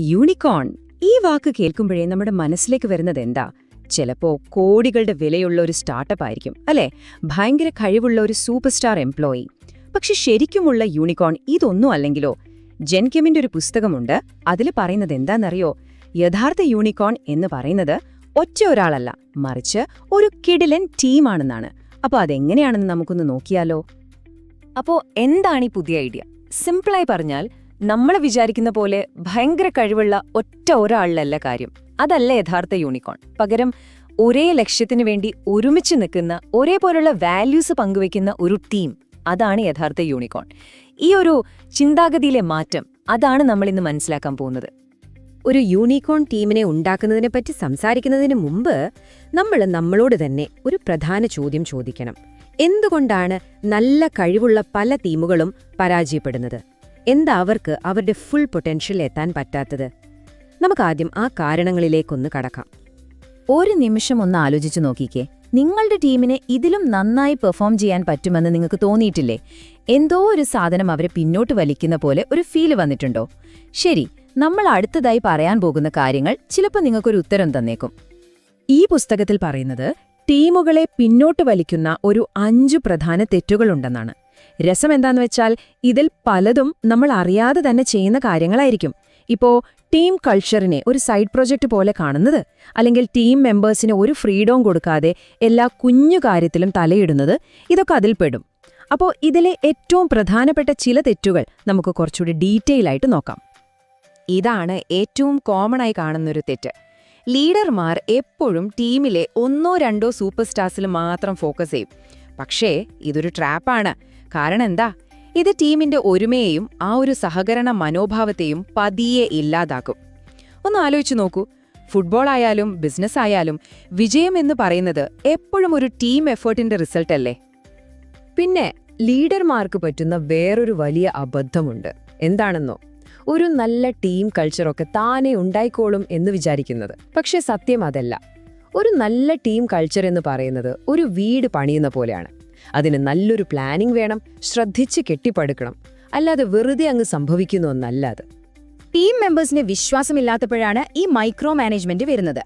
Unicorn. ഈ വാക്ക് കേൾക്കുമ്പോഴേ നമ്മുടെ മനസ്സിലേക്ക് വരുന്നത് എന്താ? ചിലപ്പോ കോടികളുടെ വിലയുള്ള ഒരു സ്റ്റാർട്ടപ്പ് ആയിരിക്കും അല്ലേ? ഭയങ്കര കഴിവുള്ള ഒരു സൂപ്പർ സ്റ്റാർ എംപ്ലോയി. പക്ഷെ ശരിക്കുമുള്ള യൂണിക്കോൺ ഇതൊന്നും അല്ലെങ്കിലോ? ജെൻകെമിന്റെ ഒരു പുസ്തകമുണ്ട്. അതിൽ പറയുന്നത് എന്താണെന്നറിയോ? യഥാർത്ഥ യൂണിക്കോൺ എന്ന് പറയുന്നത് ഒറ്റ ഒരാളല്ല മറിച്ച് ഒരു കിടിലൻ ടീമാണെന്നാണ്. അപ്പൊ അതെങ്ങനെയാണെന്ന് നമുക്കൊന്ന് നോക്കിയാലോ? അപ്പോ എന്താണ് ഈ പുതിയ ഐഡിയ? സിംപിളായി പറഞ്ഞാൽ നമ്മൾ വിചാരിക്കുന്ന പോലെ ഭയങ്കര കഴിവുള്ള ഒറ്റ ഒരാളിലല്ല കാര്യം. അതല്ല യഥാർത്ഥ യൂണിക്കോൺ. പകരം ഒരേ ലക്ഷ്യത്തിനു വേണ്ടി ഒരുമിച്ച് നിൽക്കുന്ന ഒരേപോലുള്ള വാല്യൂസ് പങ്കുവെക്കുന്ന ഒരു ടീം അതാണ് യഥാർത്ഥ യൂണിക്കോൺ. ഈ ഒരു ചിന്താഗതിയിലെ മാറ്റം അതാണ് നമ്മൾ ഇന്ന് മനസ്സിലാക്കാൻ പോകുന്നത്. ഒരു യൂണിക്കോൺ ടീമിനെ ഉണ്ടാക്കുന്നതിനെപ്പറ്റി സംസാരിക്കുന്നതിന് മുമ്പ് നമ്മൾ നമ്മളോട് തന്നെ ഒരു പ്രധാന ചോദ്യം ചോദിക്കണം. എന്തുകൊണ്ടാണ് നല്ല കഴിവുള്ള പല ടീമുകളും പരാജയപ്പെടുന്നത്? എന്താ അവർക്ക് അവരുടെ ഫുൾ പൊട്ടൻഷ്യൽ എത്താൻ പറ്റാത്തത്? നമുക്കാദ്യം ആ കാരണങ്ങളിലേക്കൊന്ന് കടക്കാം. ഒരു നിമിഷം ഒന്ന് ആലോചിച്ചു നോക്കിക്കേ. നിങ്ങളുടെ ടീമിനെ ഇതിലും നന്നായി പെർഫോം ചെയ്യാൻ പറ്റുമെന്ന് നിങ്ങൾക്ക് തോന്നിയിട്ടില്ലേ? എന്തോ ഒരു സാധനം അവരെ പിന്നോട്ട് വലിക്കുന്ന പോലെ ഒരു ഫീൽ വന്നിട്ടുണ്ടോ? ശരി നമ്മൾ അടുത്തതായി പറയാൻ പോകുന്ന കാര്യങ്ങൾ ചിലപ്പോൾ നിങ്ങൾക്കൊരു ഉത്തരം തന്നേക്കും. ഈ പുസ്തകത്തിൽ പറയുന്നത് ടീമുകളെ പിന്നോട്ട് വലിക്കുന്ന ഒരു അഞ്ചു പ്രധാന തെറ്റുകളുണ്ടെന്നാണ്. രസം എന്താന്ന് വെച്ചാൽ ഇതിൽ പലതും നമ്മൾ അറിയാതെ തന്നെ ചെയ്യുന്ന കാര്യങ്ങളായിരിക്കും. ഇപ്പോ ടീം കൾച്ചറിനെ ഒരു സൈഡ് പ്രൊജക്റ്റ് പോലെ കാണുന്നത് അല്ലെങ്കിൽ ടീം മെമ്പേഴ്സിന് ഒരു ഫ്രീഡവും കൊടുക്കാതെ എല്ലാ കുഞ്ഞു കാര്യത്തിലും തലയിടുന്നത് ഇതൊക്കെ അതിൽപ്പെടും അപ്പോൾ ഇതിലെ ഏറ്റവും പ്രധാനപ്പെട്ട ചില തെറ്റുകൾ നമുക്ക് കുറച്ചുകൂടി ഡീറ്റെയിൽ ആയിട്ട് നോക്കാം. ഇതാണ് ഏറ്റവും കോമൺ ആയി കാണുന്നൊരു തെറ്റ്. ലീഡർമാർ എപ്പോഴും ടീമിലെ ഒന്നോ രണ്ടോ സൂപ്പർ സ്റ്റാർസിൽ മാത്രം ഫോക്കസ് ചെയ്യും. പക്ഷേ ഇതൊരു ട്രാപ്പാണ് കാരണം എന്താ ഇത് ടീമിന്റെ ഒരുമയെയും ആ ഒരു സഹകരണ മനോഭാവത്തെയും പതിയെ ഇല്ലാതാക്കും. ഒന്ന് ആലോചിച്ചു നോക്കൂ. ഫുട്ബോൾ ആയാലും ബിസിനസ് ആയാലും വിജയം എന്ന് പറയുന്നത് എപ്പോഴും ഒരു ടീം എഫേർട്ടിന്റെ റിസൾട്ട് അല്ലേ? പിന്നെ ലീഡർമാർക്ക് പറ്റുന്ന വേറൊരു വലിയ അബദ്ധമുണ്ട്. എന്താണെന്നോ? ഒരു നല്ല ടീം കൾച്ചറൊക്കെ താനെ ഉണ്ടായിക്കോളും എന്ന് വിചാരിക്കുന്നത്. പക്ഷേ സത്യം അതല്ല. ഒരു നല്ല ടീം കൾച്ചർ എന്ന് പറയുന്നത് ഒരു വീട് പണിയുന്ന പോലെയാണ്. അതിന് നല്ലൊരു പ്ലാനിംഗ് വേണം ശ്രദ്ധിച്ച് കെട്ടിപ്പടുക്കണം. അല്ലാതെ വെറുതെ അങ്ങ് സംഭവിക്കുന്നു ഒന്നല്ല അത് ടീം മെമ്പേഴ്സിന് വിശ്വാസമില്ലാത്തപ്പോഴാണ് ഈ മൈക്രോ മാനേജ്മെന്റ് വരുന്നത്.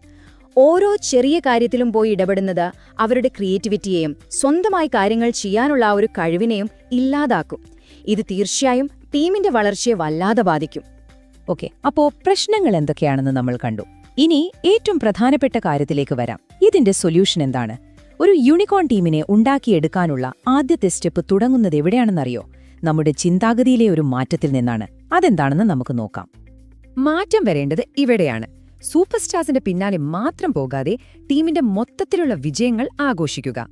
ഓരോ ചെറിയ കാര്യത്തിലും പോയി ഇടപെടുന്നത് അവരുടെ ക്രിയേറ്റിവിറ്റിയെയും സ്വന്തമായി കാര്യങ്ങൾ ചെയ്യാനുള്ള ആ ഒരു കഴിവിനെയും ഇല്ലാതാക്കും. ഇത് തീർച്ചയായും ടീമിന്റെ വളർച്ചയെ വല്ലാതെ ബാധിക്കും. ഓക്കെ അപ്പോ പ്രശ്നങ്ങൾ എന്തൊക്കെയാണെന്ന് നമ്മൾ കണ്ടു. ഇനി ഏറ്റവും പ്രധാനപ്പെട്ട കാര്യത്തിലേക്ക് വരാം. ഇതിന്റെ സൊല്യൂഷൻ എന്താണ്? ഒരു യൂണിക്കോൺ ടീമിനെ ഉണ്ടാക്കിയെടുക്കാനുള്ള ആദ്യത്തെ സ്റ്റെപ്പ് തുടങ്ങുന്നത് എവിടെയാണെന്നറിയോ? നമ്മുടെ ചിന്താഗതിയിലെ ഒരു മാറ്റത്തിൽ നിന്നാണ്. അതെന്താണെന്ന് നമുക്ക് നോക്കാം. മാറ്റം വരേണ്ടത് ഇവിടെയാണ്. സൂപ്പർ സ്റ്റാർസിന്റെ പിന്നാലെ മാത്രം പോകാതെ ടീമിന്റെ മൊത്തത്തിലുള്ള വിജയങ്ങൾ ആഘോഷിക്കുക.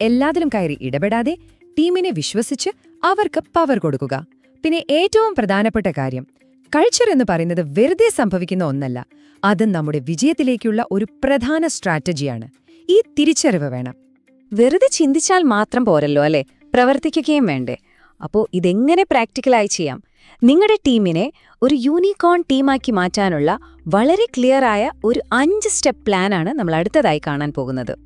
എല്ലാത്തിലും കയറി ഇടപെടാതെ ടീമിനെ വിശ്വസിച്ച് അവർക്ക് പവർ കൊടുക്കുക. പിന്നെ ഏറ്റവും പ്രധാനപ്പെട്ട കാര്യം കൾച്ചർ എന്ന് പറയുന്നത് വെറുതെ സംഭവിക്കുന്ന ഒന്നല്ല. അത് നമ്മുടെ വിജയത്തിലേക്കുള്ള ഒരു പ്രധാന സ്ട്രാറ്റജിയാണ് ഈ തിരിച്ചറിവ് വേണം. വെറുതെ ചിന്തിച്ചാൽ മാത്രം പോരല്ലോ അല്ലേ? പ്രവർത്തിക്കുകയും വേണ്ടേ. അപ്പോൾ ഇതെങ്ങനെ പ്രാക്ടിക്കലായി ചെയ്യാം? നിങ്ങളുടെ ടീമിനെ ഒരു യൂണിക്കോൺ ടീമാക്കി മാറ്റാനുള്ള വളരെ ക്ലിയറായ ഒരു അഞ്ച് സ്റ്റെപ്പ് പ്ലാനാണ് നമ്മൾ അടുത്തതായി കാണാൻ പോകുന്നത്.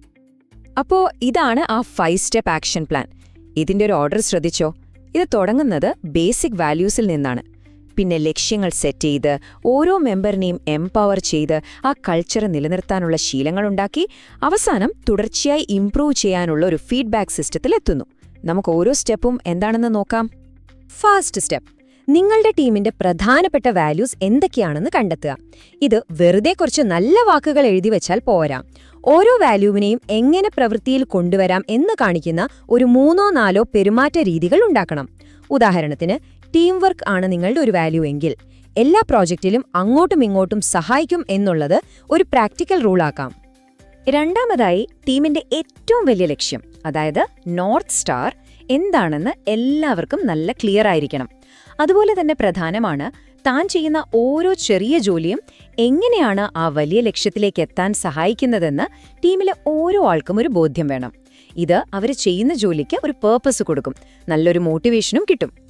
അപ്പോൾ ഇതാണ് ആ ഫൈവ് സ്റ്റെപ്പ് ആക്ഷൻ പ്ലാൻ. ഇതിന്റെ ഒരു ഓർഡർ ശ്രദ്ധിച്ചോ? ഇത് തുടങ്ങുന്നത് ബേസിക് വാല്യൂസിൽ നിന്നാണ്. പിന്നെ ലക്ഷ്യങ്ങൾ സെറ്റ് ചെയ്ത് ഓരോ മെമ്പറിനെയും എംപവർ ചെയ്ത് ആ കൾച്ചർ നിലനിർത്താനുള്ള ശീലങ്ങളുണ്ടാക്കി അവസാനം തുടർച്ചയായി ഇംപ്രൂവ് ചെയ്യാനുള്ള ഒരു ഫീഡ്ബാക്ക് സിസ്റ്റത്തിൽ എത്തുന്നു. നമുക്ക് ഓരോ സ്റ്റെപ്പും എന്താണെന്ന് നോക്കാം. ഫാസ്റ്റ് സ്റ്റെപ്പ് നിങ്ങളുടെ ടീമിന്റെ പ്രധാനപ്പെട്ട വാല്യൂസ് എന്തൊക്കെയാണെന്ന് കണ്ടെത്തുക. ഇത് വെറുതെ കുറച്ച് നല്ല വാക്കുകൾ എഴുതി വെച്ചാൽ പോരാ. ഓരോ വാല്യൂവിനെയും എങ്ങനെ പ്രവൃത്തിയിൽ കൊണ്ടുവരാം എന്ന് കാണിക്കുന്ന ഒരു മൂന്നോ നാലോ പെരുമാറ്റ രീതികൾ ഉണ്ടാക്കണം. ഉദാഹരണത്തിന് ടീം വർക്ക് ആണ് നിങ്ങളുടെ ഒരു വാല്യൂ എങ്കിൽ എല്ലാ പ്രോജക്റ്റിലും അങ്ങോട്ടും ഇങ്ങോട്ടും സഹായിക്കും എന്നുള്ളത് ഒരു പ്രാക്ടിക്കൽ റൂളാക്കാം രണ്ടാമതായി ടീമിന്റെ ഏറ്റവും വലിയ ലക്ഷ്യം അതായത് നോർത്ത് സ്റ്റാർ എന്താണെന്ന് എല്ലാവർക്കും നല്ല ക്ലിയർ ആയിരിക്കണം. അതുപോലെ തന്നെ പ്രധാനമാണ് താൻ ചെയ്യുന്ന ഓരോ ചെറിയ ജോലിയും എങ്ങനെയാണ് ആ വലിയ ലക്ഷ്യത്തിലേക്ക് എത്താൻ സഹായിക്കുന്നതെന്ന് ടീമിലെ ഓരോ ആൾക്കും ഒരു ബോധ്യം വേണം. ഇത് അവർ ചെയ്യുന്ന ജോലിക്ക് ഒരു പേർപ്പസ് കൊടുക്കും. നല്ലൊരു മോട്ടിവേഷനും കിട്ടും.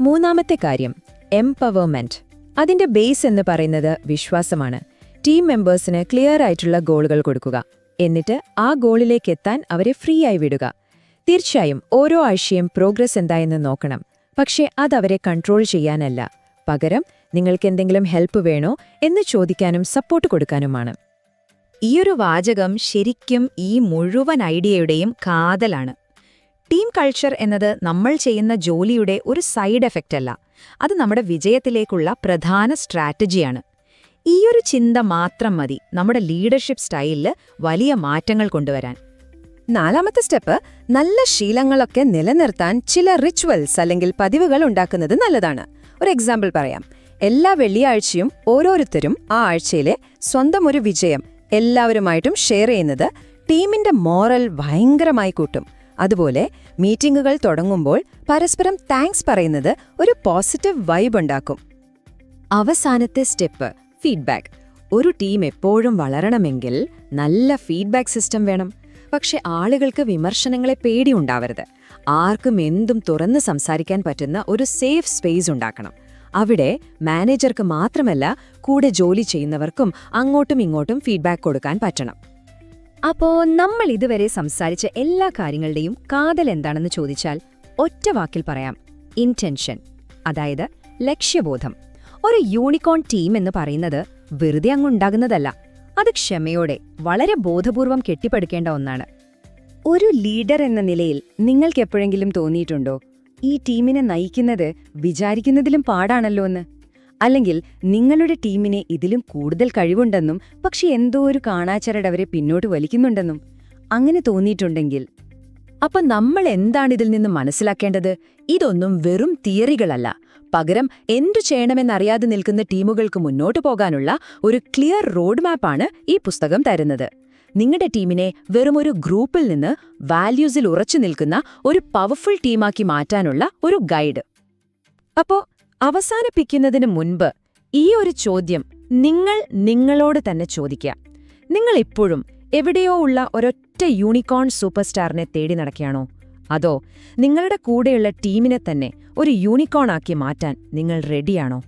മൂന്നാമത്തെ കാര്യം എംപവർമെന്റ് അതിന്റെ ബേസ് എന്ന് പറയുന്നത് വിശ്വാസമാണ്. ടീം മെമ്പേഴ്സിന് ക്ലിയർ ആയിട്ടുള്ള ഗോളുകൾ കൊടുക്കുക. എന്നിട്ട് ആ ഗോളിലേക്ക് എത്താൻ അവരെ ഫ്രീ ആയി വിടുക. തീർച്ചയായും ഓരോ ആഴ്ചയും പ്രോഗ്രസ് എന്തായെന്ന് നോക്കണം. പക്ഷേ അതവരെ കൺട്രോൾ ചെയ്യാനല്ല. പകരം നിങ്ങൾക്ക് എന്തെങ്കിലും ഹെൽപ്പ് വേണോ എന്ന് ചോദിക്കാനും സപ്പോർട്ട് കൊടുക്കാനുമാണ്. ഈയൊരു വാചകം ശരിക്കും ഈ മുഴുവൻ ഐഡിയയുടെയും കാതലാണ്. ടീം കൾച്ചർ എന്നത് നമ്മൾ ചെയ്യുന്ന ജോലിയുടെ ഒരു സൈഡ് എഫക്റ്റ് അല്ല. അത് നമ്മുടെ വിജയത്തിലേക്കുള്ള പ്രധാന സ്ട്രാറ്റജിയാണ്. ഈയൊരു ചിന്ത മാത്രം മതി നമ്മുടെ ലീഡർഷിപ്പ് സ്റ്റൈലിൽ വലിയ മാറ്റങ്ങൾ കൊണ്ടുവരാൻ. നാലാമത്തെ സ്റ്റെപ്പ് നല്ല ശീലങ്ങളൊക്കെ നിലനിർത്താൻ ചില റിച്വൽസ് അല്ലെങ്കിൽ പതിവുകൾ ഉണ്ടാക്കുന്നത് നല്ലതാണ്. ഒരു എക്സാമ്പിൾ പറയാം. എല്ലാ വെള്ളിയാഴ്ചയും ഓരോരുത്തരും ആ ആഴ്ചയിലെ സ്വന്തം ഒരു വിജയം എല്ലാവരുമായിട്ടും ഷെയർ ചെയ്യുന്നത് ടീമിന്റെ മോറൽ ഭയങ്കരമായി കൂട്ടും. അതുപോലെ മീറ്റിംഗുകൾ തുടങ്ങുമ്പോൾ പരസ്പരം താങ്ക്സ് പറയുന്നത് ഒരു പോസിറ്റീവ് വൈബ് ഉണ്ടാക്കും. അവസാനത്തെ സ്റ്റെപ്പ് ഫീഡ്ബാക്ക് ഒരു ടീം എപ്പോഴും വളരണമെങ്കിൽ നല്ല ഫീഡ്ബാക്ക് സിസ്റ്റം വേണം. പക്ഷെ ആളുകൾക്ക് വിമർശനങ്ങളെ പേടിയുണ്ടാവരുത് ആർക്കും എന്തും തുറന്ന് സംസാരിക്കാൻ പറ്റുന്ന ഒരു സേഫ് സ്പേസ് ഉണ്ടാക്കണം. അവിടെ മാനേജർക്ക് മാത്രമല്ല കൂടെ ജോലി ചെയ്യുന്നവർക്കും അങ്ങോട്ടും ഇങ്ങോട്ടും ഫീഡ്ബാക്ക് കൊടുക്കാൻ പറ്റണം. അപ്പോ നമ്മൾ ഇതുവരെ സംസാരിച്ച എല്ലാ കാര്യങ്ങളുടെയും കാതൽ എന്താണെന്ന് ചോദിച്ചാൽ ഒറ്റ വാക്കിൽ പറയാം. ഇന്റൻഷൻ അതായത് ലക്ഷ്യബോധം. ഒരു യൂണിക്കോൺ ടീം എന്ന് പറയുന്നത് വെറുതെ അങ്ങുണ്ടാകുന്നതല്ല അത് ക്ഷമയോടെ വളരെ ബോധപൂർവം കെട്ടിപ്പടുക്കേണ്ട ഒന്നാണ്. ഒരു ലീഡർ എന്ന നിലയിൽ നിങ്ങൾക്ക് എപ്പോഴെങ്കിലും തോന്നിയിട്ടുണ്ടോ? ഈ ടീമിനെ നയിക്കുന്നത് വിചാരിക്കുന്നതിലും പാടാണല്ലോ എന്ന്. അല്ലെങ്കിൽ നിങ്ങളുടെ ടീമിനെ ഇതിലും കൂടുതൽ കഴിവുണ്ടെന്നും പക്ഷെ എന്തോ ഒരു കാണാച്ചരട് അവരെ പിന്നോട്ട് വലിക്കുന്നുണ്ടെന്നും അങ്ങനെ തോന്നിയിട്ടുണ്ടെങ്കിൽ. അപ്പൊ നമ്മൾ എന്താണ് ഇതിൽ നിന്ന് മനസ്സിലാക്കേണ്ടത്? ഇതൊന്നും വെറും തിയറികളല്ല. പകരം എന്തു ചെയ്യണമെന്നറിയാതെ നിൽക്കുന്ന ടീമുകൾക്ക് മുന്നോട്ട് പോകാനുള്ള ഒരു ക്ലിയർ റോഡ് മാപ്പാണ് ഈ പുസ്തകം തരുന്നത്. നിങ്ങളുടെ ടീമിനെ വെറും ഒരു ഗ്രൂപ്പിൽ നിന്ന് വാല്യൂസിൽ ഉറച്ചു നിൽക്കുന്ന ഒരു പവർഫുൾ ടീമാക്കി മാറ്റാനുള്ള ഒരു ഗൈഡ്. അപ്പോ അവസാനിപ്പിക്കുന്നതിന് മുൻപ് ഈ ഒരു ചോദ്യം നിങ്ങൾ നിങ്ങളോട് തന്നെ ചോദിക്കുക. നിങ്ങൾ ഇപ്പോഴും എവിടെയോ ഉള്ള ഒരൊറ്റ യൂണിക്കോൺ സൂപ്പർസ്റ്റാറിനെ തേടി നടക്കുകയാണോ? അതോ നിങ്ങളുടെ കൂടെയുള്ള ടീമിനെ തന്നെ ഒരു യൂണിക്കോൺ ആക്കി മാറ്റാൻ നിങ്ങൾ റെഡിയാണോ?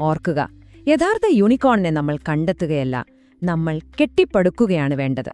ഓർക്കുക യഥാർത്ഥ യൂണിക്കോണിനെ നമ്മൾ കണ്ടെത്തുകയല്ല നമ്മൾ കെട്ടിപ്പടുക്കുകയാണ് വേണ്ടത്.